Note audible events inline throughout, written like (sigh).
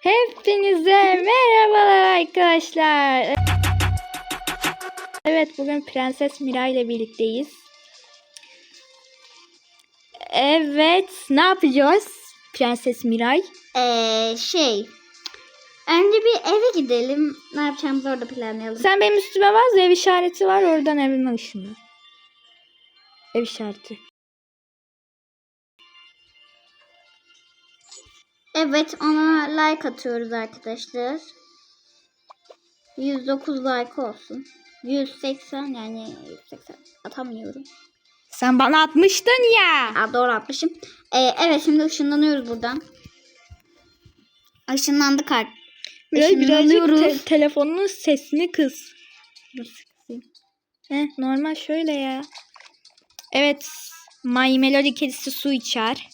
Hepinize merhabalar arkadaşlar. Evet bugün Prenses Miray ile birlikteyiz. Evet ne yapacağız Prenses Miray? Ee, şey. Önce bir eve gidelim. Ne yapacağımızı orada planlayalım. Sen benim üstüme bas ev işareti var oradan evime ışınla. Ev işareti. Evet ona like atıyoruz arkadaşlar. 109 like olsun. 180 yani 180 atamıyorum. Sen bana atmıştın ya. Aa, doğru atmışım. Ee, evet şimdi ışınlanıyoruz buradan. Işınlandık artık. Miray birazcık te- telefonunun sesini kız. Kısayım. Heh, normal şöyle ya. Evet. My Melody kedisi su içer.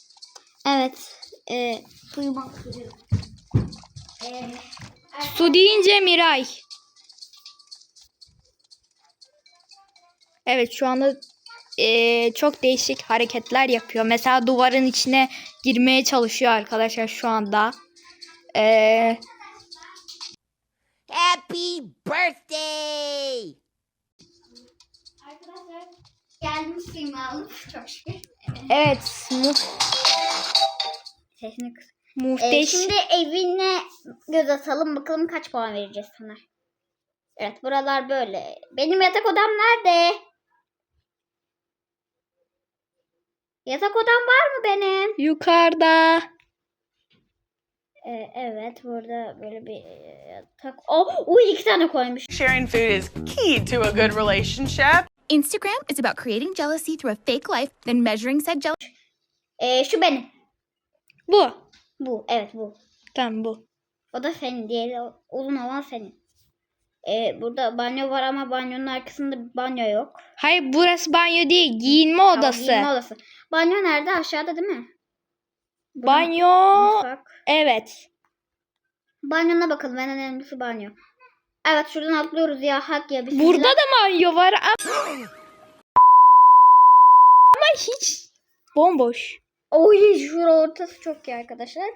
Evet. E, uyumak üzere. Ee, Su deyince Miray. Evet şu anda eee, çok değişik hareketler yapıyor. Mesela duvarın içine girmeye çalışıyor arkadaşlar şu anda. Eee, Happy birthday! Arkadaşlar geldim suyumu aldım. Çok şükür. evet mu Sesini kıs. Ee, muhteş. şimdi evine göz atalım. Bakalım kaç puan vereceğiz sana. Evet buralar böyle. Benim yatak odam nerede? Yatak odam var mı benim? Yukarıda. Ee, evet burada böyle bir e, yatak. Oh, uy iki tane koymuş. Sharing food is key to a good relationship. Instagram is about creating jealousy through a fake life, then measuring said jealousy. Ee, şu benim. Bu. Bu evet bu. Tamam bu. O da senin. Diğeri uzun olan senin. Ee, burada banyo var ama banyonun arkasında bir banyo yok. Hayır burası banyo değil. Giyinme Tamam, odası. giyinme odası. Banyo nerede? Aşağıda değil mi? Banyo. Mutfak. Evet. Banyona bakalım. En önemlisi banyo. Evet şuradan atlıyoruz ya. Hak ya. Bismillah. Burada da banyo var ama, ama hiç bomboş. Oy şura ortası çok iyi arkadaşlar.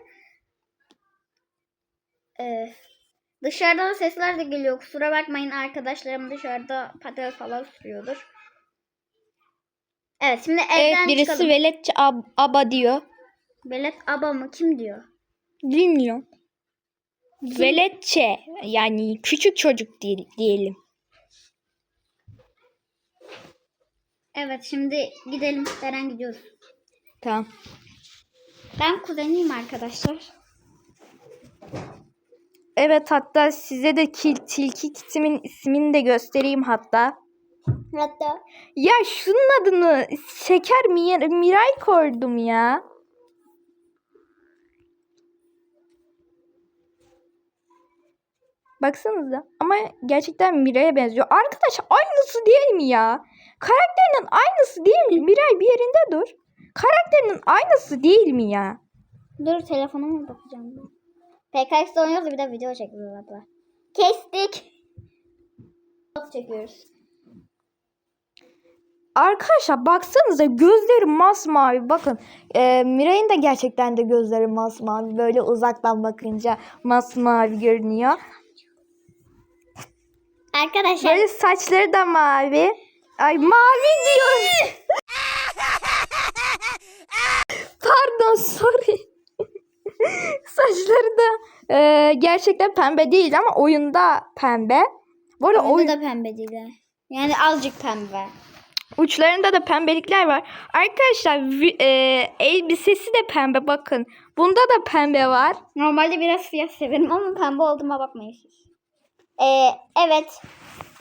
Ee, dışarıdan sesler de geliyor. Kusura bakmayın arkadaşlarım dışarıda patel falan sürüyordur. Evet şimdi evden Evet birisi çıkalım. veletçe ab- aba diyor. Velet aba mı? Kim diyor? Bilmiyorum. Veletçe yani küçük çocuk diyelim. Evet şimdi gidelim. Deren gidiyoruz. Tamam. Ben kuzeniyim arkadaşlar. Evet hatta size de kil, tilki kitimin ismini de göstereyim hatta. Hatta Ya şunun adını Şeker Mir- Miray koydum ya. Baksanıza. Ama gerçekten Miray'a benziyor. Arkadaş aynısı değil mi ya? Karakterinin aynısı değil mi? Miray bir yerinde dur. Karakterinin aynısı değil mi ya? dur telefonuma bakacağım. PKX'de oynuyoruz bir de video çekiyoruz hatta. Kestik. Nasıl çekiyoruz? Arkadaşlar baksanıza gözleri masmavi. Bakın e, Miray'ın da gerçekten de gözleri masmavi. Böyle uzaktan bakınca masmavi görünüyor. Arkadaşlar Böyle saçları da mavi. Ay mavi diyor. Pardon sorry. (laughs) saçları da e, gerçekten pembe değil ama oyunda pembe. Bu arada oyunda oy- da pembe değil. Yani azıcık pembe. uçlarında da pembelikler var. Arkadaşlar e, elbisesi de pembe bakın. Bunda da pembe var. Normalde biraz siyah severim ama pembe olduğuma bakmayın siz. Ee, evet.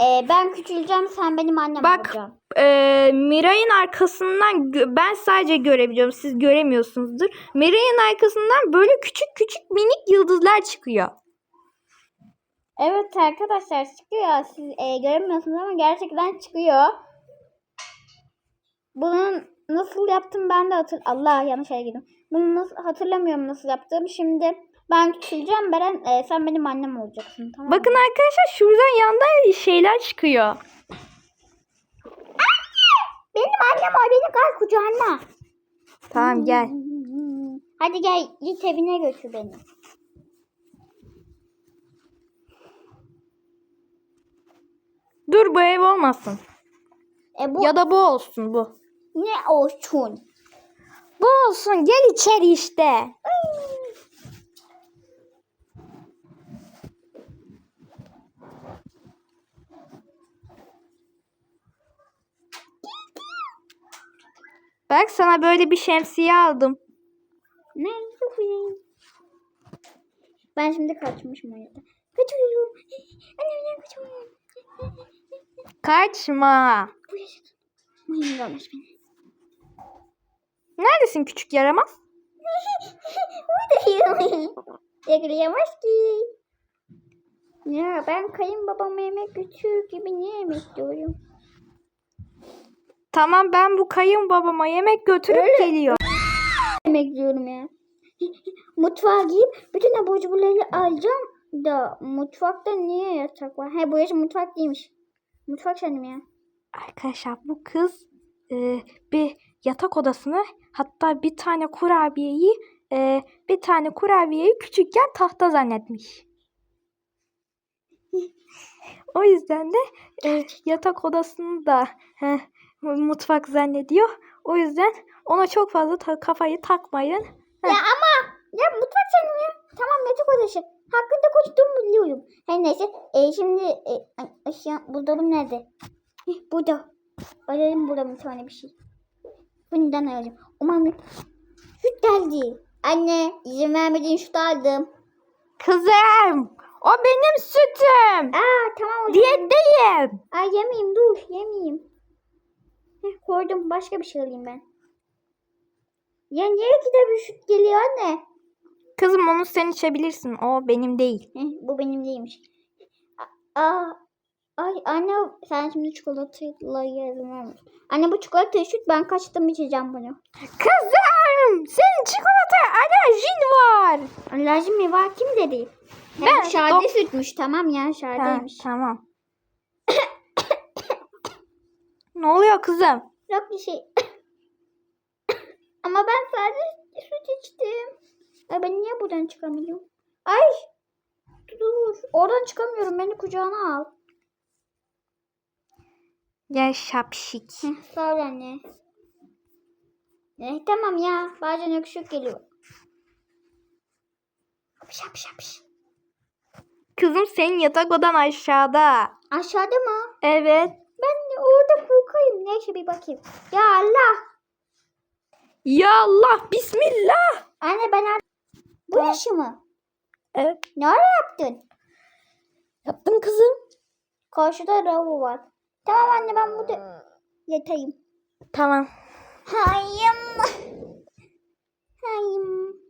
Ee, ben küçüleceğim sen benim annem Bak olacaksın. e, Miray'ın arkasından ben sadece görebiliyorum. Siz göremiyorsunuzdur. Miray'ın arkasından böyle küçük küçük minik yıldızlar çıkıyor. Evet arkadaşlar çıkıyor. Siz e, göremiyorsunuz ama gerçekten çıkıyor. Bunun nasıl yaptım ben de hatır... Allah yanlış yere girdim. Bunu nasıl hatırlamıyorum nasıl yaptım. Şimdi ben küçüleceğim Beren. E, sen benim annem olacaksın. Tamam mı? Bakın arkadaşlar şuradan yandan şeyler çıkıyor. Benim annem o. Beni gel kucağına. Tamam gel. Hadi gel git evine götür beni. Dur bu ev olmasın. E bu Ya da bu olsun bu. ne olsun? Bu olsun gel içeri işte. Iy. Bak sana böyle bir şemsiye aldım. Ne? Ben şimdi kaçmışım orada. Kaçıyorum. Annemden kaçıyorum. Kaçma. Mayın beni. Neredesin küçük yaramaz? (laughs) Buradayım. Yakalayamaz ki. Ya ben kayınbabama yemek götürür gibi niye yemek diyorum? Tamam ben bu kayınbabama yemek götürüp geliyorum. (laughs) Yemek diyorum ya. (laughs) Mutfağa giyip bütün abur cuburları alacağım da mutfakta niye yatak var? He burası mutfak değilmiş. Mutfak sandım ya. Arkadaşlar bu kız e, bir yatak odasını hatta bir tane kurabiyeyi e, bir tane kurabiyeyi küçükken tahta zannetmiş. (laughs) o yüzden de e, yatak odasını da e, mutfak zannediyor. O yüzden ona çok fazla ta- kafayı takmayın. Ya ama ya mutfak sandım ya. Tamam yatak odası. Hakkında konuştuğumu biliyorum. Her neyse e, şimdi e, aşağı buzdolabım nerede? Heh, burada. Ararım burada bir tane bir şey. Bundan arayacağım. Umarım süt geldi. Anne izin vermediğin süt aldım. Kızım o benim sütüm. Aa tamam. Diyetteyim. Ay yemeyeyim dur yemeyeyim. Heh, koydum başka bir şey alayım ben. Ya niye ikide bir süt geliyor anne? Kızım onu sen içebilirsin. O benim değil. Heh, bu benim değilmiş. Aa, ay anne sen şimdi çikolatayla yazın. Anne bu çikolatayı süt ben kaçtım içeceğim bunu. Kızım senin çikolataya alerjin var. Alerji mi var kim dedi? Ben- Ben şade dok- sütmüş tamam ya Ha, şardeymiş. tamam. Ne oluyor kızım? Yok bir şey. (coughs) Ama ben sadece süt içtim. Ay ben niye buradan çıkamıyorum? Ay dur oradan çıkamıyorum beni kucağına al. Ya şapşik. Heh, sağ ol anne. Eh, tamam ya bazen öksürük geliyor. Hapş hapş. Kızım senin yatak odan aşağıda. Aşağıda mı? Evet. Orada korkayım. Neyse bir bakayım. Ya Allah. Ya Allah bismillah. Anne ben Bu yaşı mı? Evet. Ne ara yaptın? Yaptım kızım. Karşıda lavabo var. Tamam anne ben burada yatayım. Tamam. Hayım. Hayım.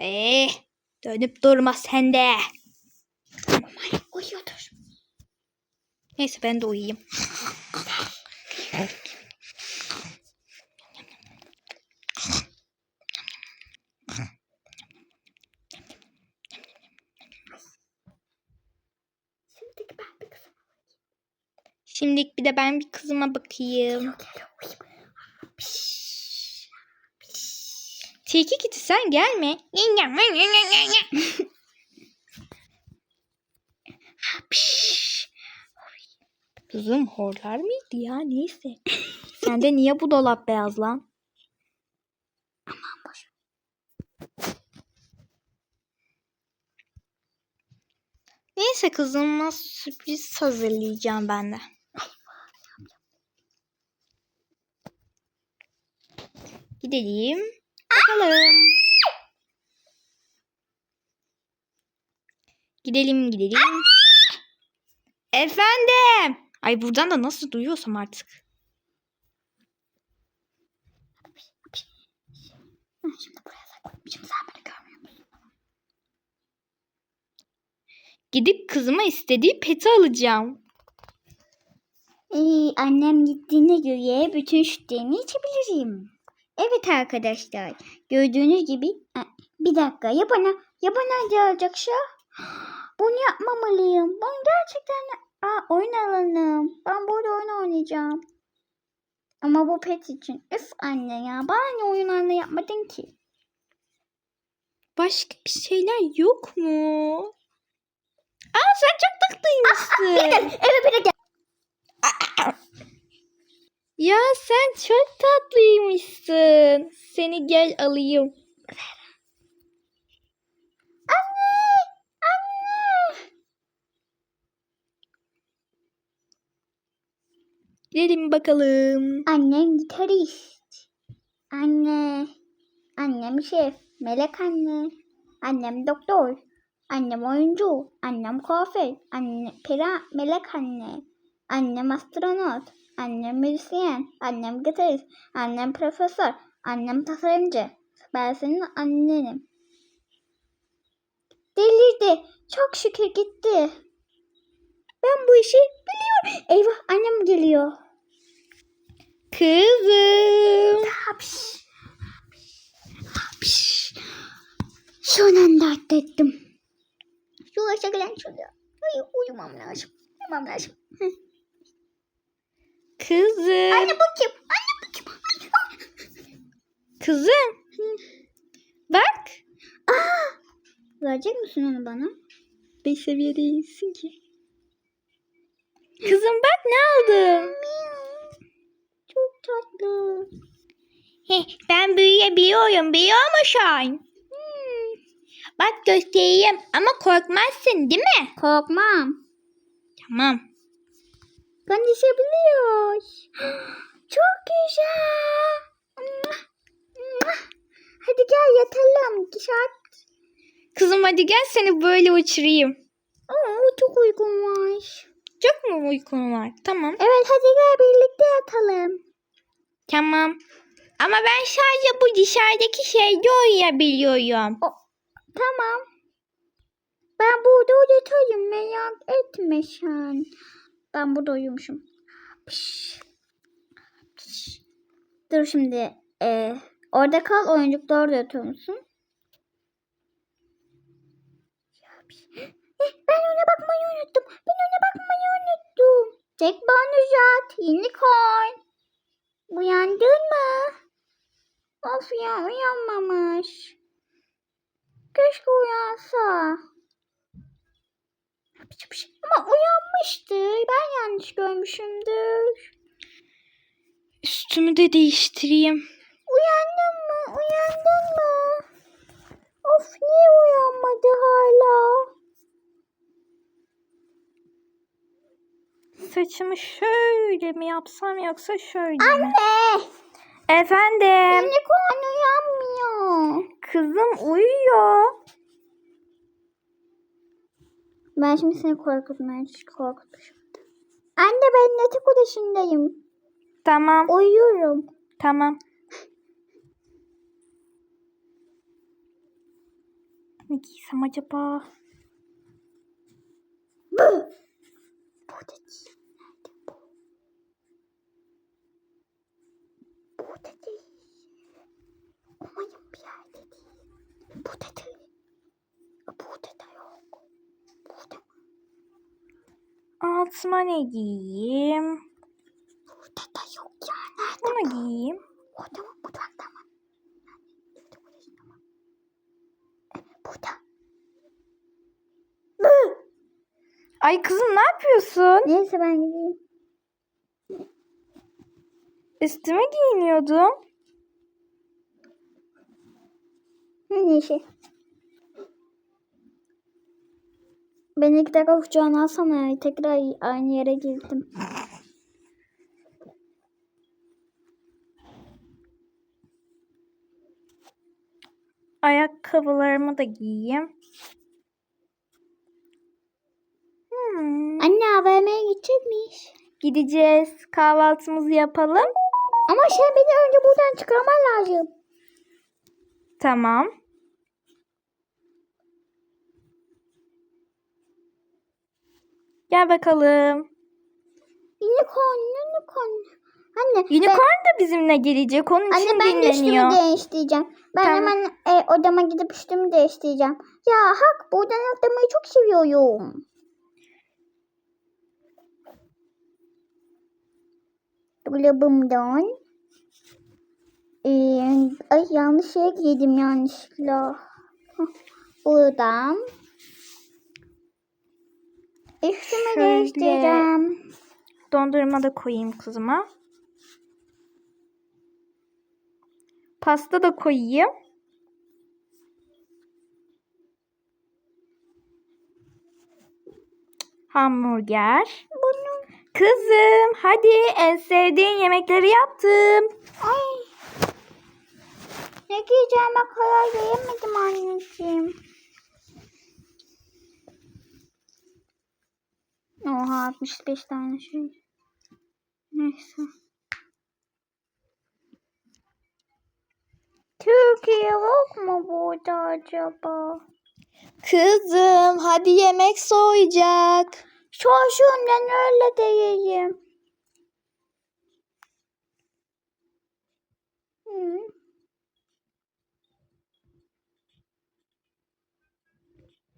Ee, dönüp durma sen de. Umarım uyuyordur. Neyse ben de uyuyayım. Şimdilik bir de ben bir kızıma bakayım. Geliyor uyuyayım. Tilki kiti sen gelme. Kızım horlar mıydı ya neyse. Sende niye bu dolap beyaz lan? Neyse kızıma sürpriz hazırlayacağım ben de. Gidelim. Bakalım. Gidelim gidelim. Efendim. Ay buradan da nasıl duyuyorsam artık. Hı, Şimdi buraya saklanmışım. Sen beni görmüyor musun? Gidip kızıma istediği peti alacağım. Ee, annem gittiğine göre bütün sütlerimi içebilirim. Evet arkadaşlar. Gördüğünüz gibi Aa, bir dakika ya bana ya bana ne alacaksa Bunu yapmamalıyım. Bunu gerçekten... Aa, oyun alanım. Ben burada oyun oynayacağım. Ama bu pet için. Üf anne ya. Bana ne oyun alanı yapmadın ki? Başka bir şeyler yok mu? Aa sen çok tatlıymışsın. Evet bir dakika. Ya sen çok tatlıymışsın. Seni gel alayım. Anne! Anne! Gidelim bakalım. Annem gitarist. Anne. Annem şef. Melek anne. Annem doktor. Annem oyuncu. Annem kuaför. Anne pera melek anne. Annem astronot. Annem müzisyen. Annem gitarist. Annem profesör. Annem tasarımcı. Ben senin annenim. Delirdi. Çok şükür gitti. Ben bu işi biliyorum. Eyvah annem geliyor. Kızım. Hapş. Hapş. Son anda atlattım. Şu aşağıdan şuraya. Ay, uyumam lazım. Uyumam lazım. Kızım. Anne bu kim? Anne bu kim? Kızım. Bak. Verecek misin onu bana? Beş seviye değilsin ki. Kızım bak ne aldım. Çok tatlı. ben büyüyebiliyorum biliyor musun? Hmm. Bak göstereyim ama korkmazsın değil mi? Korkmam. Tamam. Konuşabiliyoruz. (gasps) Çok güzel. Hadi gel yatalım. Saat Kızım hadi gel seni böyle uçurayım. Aa, çok uygun var. Çok mu uykun var? Tamam. Evet hadi gel birlikte yatalım. Tamam. Ama ben sadece bu dışarıdaki şeyde uyuyabiliyorum. Tamam. Ben burada uyutayım merak etme sen. Ben burada uyumuşum. Piş. Piş. Dur şimdi. Ee, orada kal oyuncukta orada yatıyor musun? Eh, Ben ona bakmayı unuttum. Ben ona bakmayı unuttum. Tek bonuzat. Unicorn. Uyandın mı? Of ya uyanmamış. Keşke uyansa. Pış. Ama uyanmıştı. Ben yanlış görmüşümdür. Üstümü de değiştireyim. Uyandın mı? Uyandın mı? Of niye uyanmadı hala? Saçımı şöyle mi yapsam yoksa şöyle mi? Anne! Efendim. Unicorn uyanmıyor. Kızım uyuyor. Ben şimdi seni korkutmaya korkutmuşum. Anne ben yatak odasındayım. Tamam. Uyuyorum. Tamam. Ne giysem acaba? Burada değil. Nerede bu? Burada değil. Umarım bir yerde değil. Burada değil. Burada da yok. Burada mı? Altıma ne giyeyim? Burada da yok ya. Nerede? Bunu giyeyim. Orada mı? Mutfakta mı? Burada. Ay kızım ne yapıyorsun? Neyse ben gideyim. Üstüme giyiniyordum. Neyse. Beni iki dakika kucağına alsana. Tekrar aynı yere girdim. Ayakkabılarımı da giyeyim. Hmm. Anne AVM'ye gidecek miyiz? Gideceğiz. Kahvaltımızı yapalım. Ama sen beni önce buradan çıkarman lazım. Tamam. Gel bakalım. Unicorn, unicorn. Anne, Unicorn da bizimle gelecek. Onun için Anne ben üstümü dinleniyor. değiştireceğim. Ben Tamam. hemen e, odama gidip üstümü değiştireceğim. Ya hak buradan atlamayı çok seviyorum. Dolabımdan. Ee, ay yanlış yere girdim yanlışlıkla. Buradan. Üstümü Şöyle. değiştireceğim. Dondurma da koyayım kızıma. Pasta da koyayım. Hamburger. Kızım hadi en sevdiğin yemekleri yaptım. Ay. Ne giyeceğime karar veremedim anneciğim. Oha 65 tane şey. Neyse. Türkiye yok mu burada acaba? Kızım hadi yemek soğuyacak. Çocuğumdan öyle diyeyim. Hı.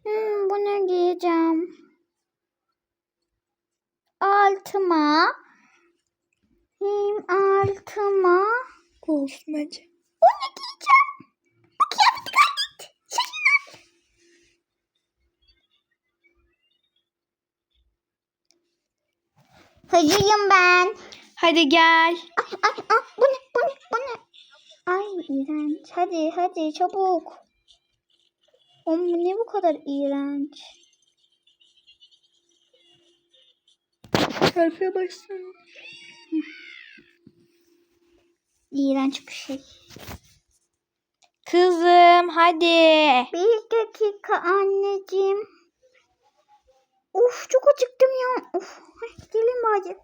Hmm, bunu giyeceğim. Altıma. Hmm, altıma. Olsun bence. Bunu giyeceğim. Bu kıyafeti kaydet. Şaşırma. Hazırım ben. Hadi gel. Ay ay ay bu ne bu ne bu ne? Ay iğrenç. Hadi hadi çabuk. Oğlum ne bu kadar iğrenç? Harfe başlayalım. İğrenç bir şey. Kızım hadi. Bir dakika anneciğim. Of çok acıktım ya. Of. Gelin bari.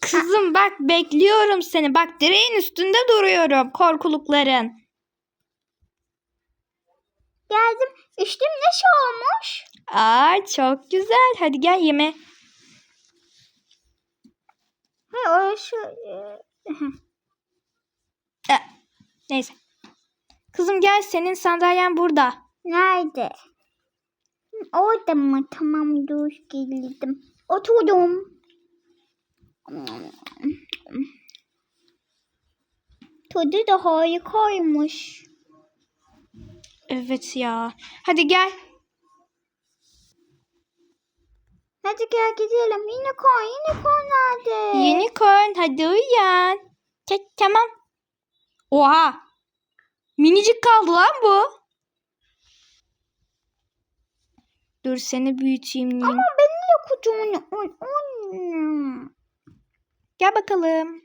Kızım bak bekliyorum seni. Bak direğin üstünde duruyorum. Korkulukların. Geldim. Üstüm ne şey olmuş? Aa çok güzel. Hadi gel yeme. Ha o şu. e, Eh, Neyse. Kızım gel senin sandalyen burada. Nerede? Orada mı? Tamam dur geldim. Oturdum. Tadı da harikaymış. Evet ya. Hadi gel. Hadi gel gidelim. Unicorn, unicorn nerede? Unicorn hadi uyan. Ç- tamam. Oha. Minicik kaldı lan bu. Dur seni büyüteyim. diyeyim. Ama benim de oy. Gel bakalım.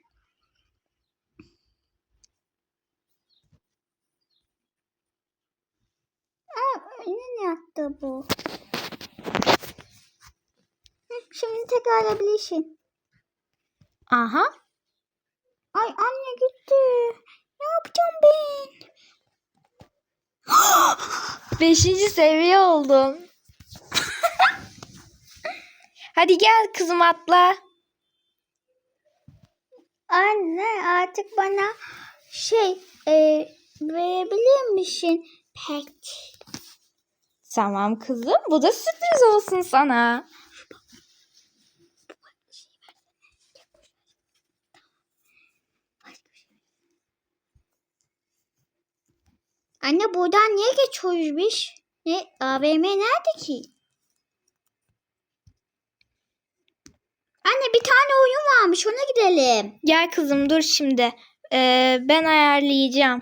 Aa, ne yaptı bu? Şimdi tekrar alabilirsin. Aha. Ay anne gitti. Ne yapacağım ben? (gasps) Beşinci seviye oldum. (laughs) Hadi gel kızım atla. Anne artık bana şey e, verebilir misin? Pet. Tamam kızım. Bu da sürpriz olsun sana. Anne buradan niye geçiyoruz biz? Ne? AVM nerede ki? Anne bir tane oyun varmış ona gidelim. Gel kızım dur şimdi. Ee, ben ayarlayacağım.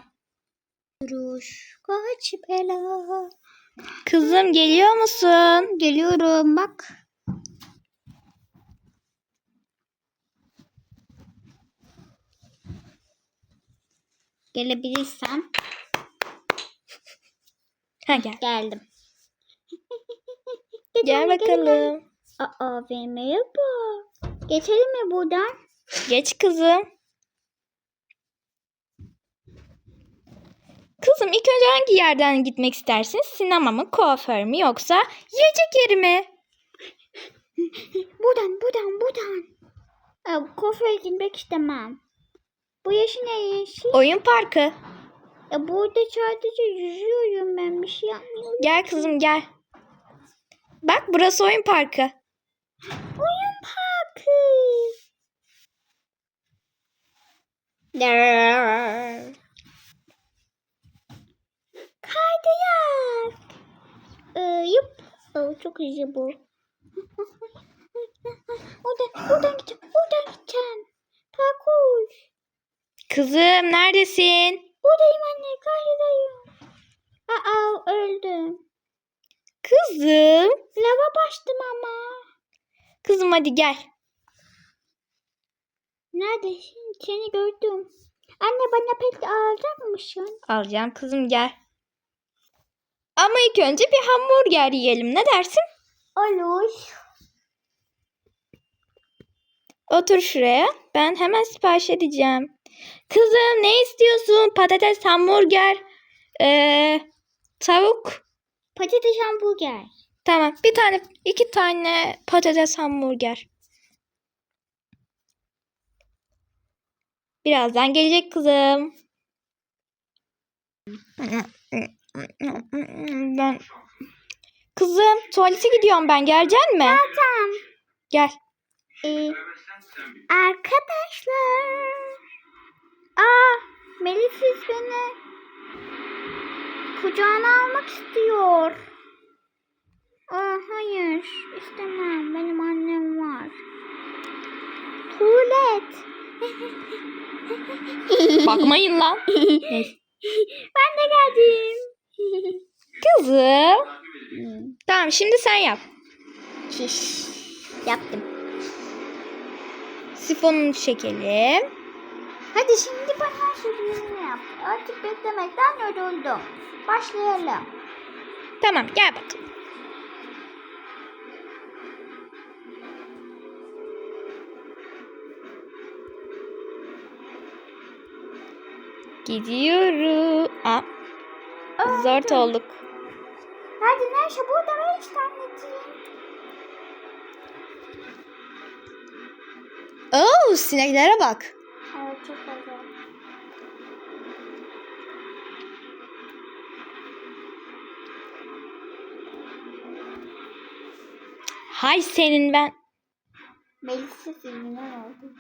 Duruş kaç bela. Kızım geliyor musun? Geliyorum bak. Gelebilirsem Ha gel. geldim. (laughs) Gel bakalım. Aa AVM'ye bak. Geçelim mi buradan? Geç kızım. Kızım ilk önce hangi yerden gitmek istersin? Sinema mı, kuaför mü yoksa yiyecek yeri mi? (laughs) Buradan, buradan, buradan. Kuaföre gitmek istemem. Bu yaşı ne yaşı? Oyun parkı. Ya burada sadece yüzüyorum ben bir şey yapmıyorum. Gel kızım gel. Bak burası oyun parkı. Oyun parkı. Kaydırak. Ee, yup. Aa, çok hızlı bu. (laughs) oradan, buradan gideceğim. Buradan gideceğim. Parkur. Kızım neredesin? Buradayım anne. Kaydedeyim. Aa öldüm. Kızım. Lava bastım ama. Kızım hadi gel. Neredesin? Seni gördüm. Anne bana pet alacak mısın? Alacağım kızım gel. Ama ilk önce bir hamburger yiyelim. Ne dersin? Olur. Otur şuraya. Ben hemen sipariş edeceğim. Kızım ne istiyorsun? Patates, hamburger, ee, tavuk. Patates hamburger. Tamam. Bir tane, iki tane patates hamburger. Birazdan gelecek kızım. Ben... Kızım tuvalete gidiyorum ben. Gelecek mi? Tamam. Gel. Ee, arkadaşlar. Aa, Melis beni kucağına almak istiyor. Aa, hayır, istemem. Benim annem var. Tuvalet. (laughs) Bakmayın lan. Ben de geldim. Kızım. Tamam şimdi sen yap. Şiş. Yaptım. Sifonunu çekelim. Hadi şimdi bana sözünü yap. Artık beklemekten yoruldum. Başlayalım. Tamam gel bakalım. Gidiyoruz. Aa, zor olduk. Hadi Neşe burada ver işte anneciğim. Oo, sineklere bak. Çok güzel. Hay senin ben. Melis'e sizinler oldu.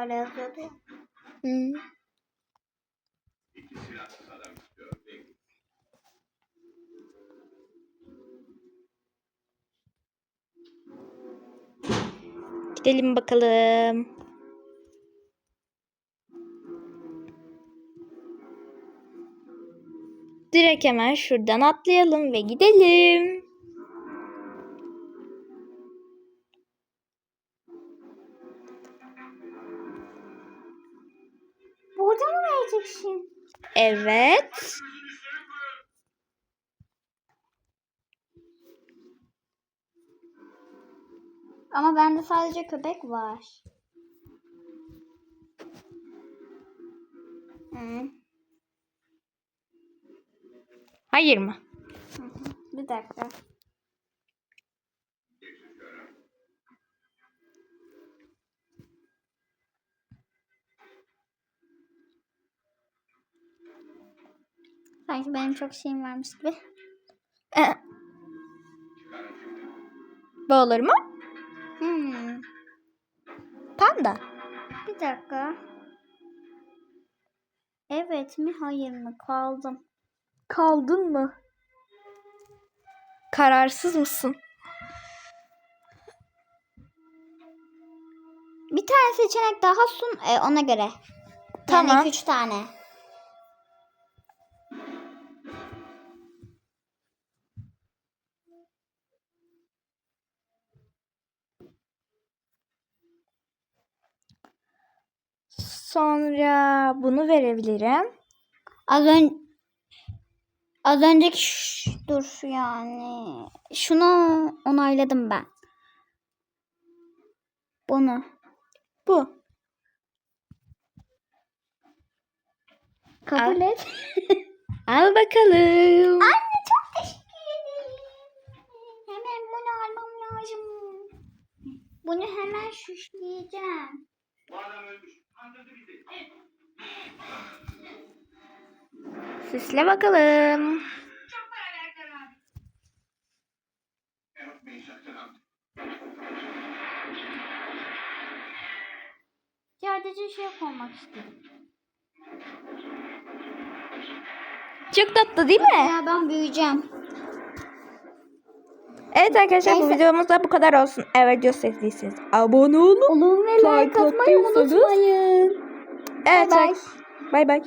Öyle yazıyordu. ya. Hmm. Gidelim bakalım. Direkt hemen şuradan atlayalım ve gidelim. Burada mı vereceksin? Evet. Ama bende sadece köpek var. Hı. Hayır mı? Bir dakika. Sanki benim çok şeyim varmış gibi. Ee, Bu olur mu? Hmm. Panda. Bir dakika. Evet mi hayır mı kaldım. Kaldın mı? Kararsız mısın? Bir tane seçenek daha sun e, ona göre. Tamam. Yani üç tane. Sonra bunu verebilirim. Az ön Az önceki ş- dur yani. Şunu onayladım ben. Bunu. Bu. Kabul Al. et. (laughs) Al bakalım. Anne çok teşekkür ederim. Hemen bunu almam lazım. Bunu hemen şişleyeceğim. (laughs) Süsle bakalım. Sadece şey koymak istedim. Çok tatlı değil mi? Ya ben büyüyeceğim. Evet arkadaşlar bu Neyse. videomuz da bu kadar olsun. Eğer video sevdiyseniz abone olun. Olur ve Like like atmayı unutmayın. Evet. Bye bye. Bay bay.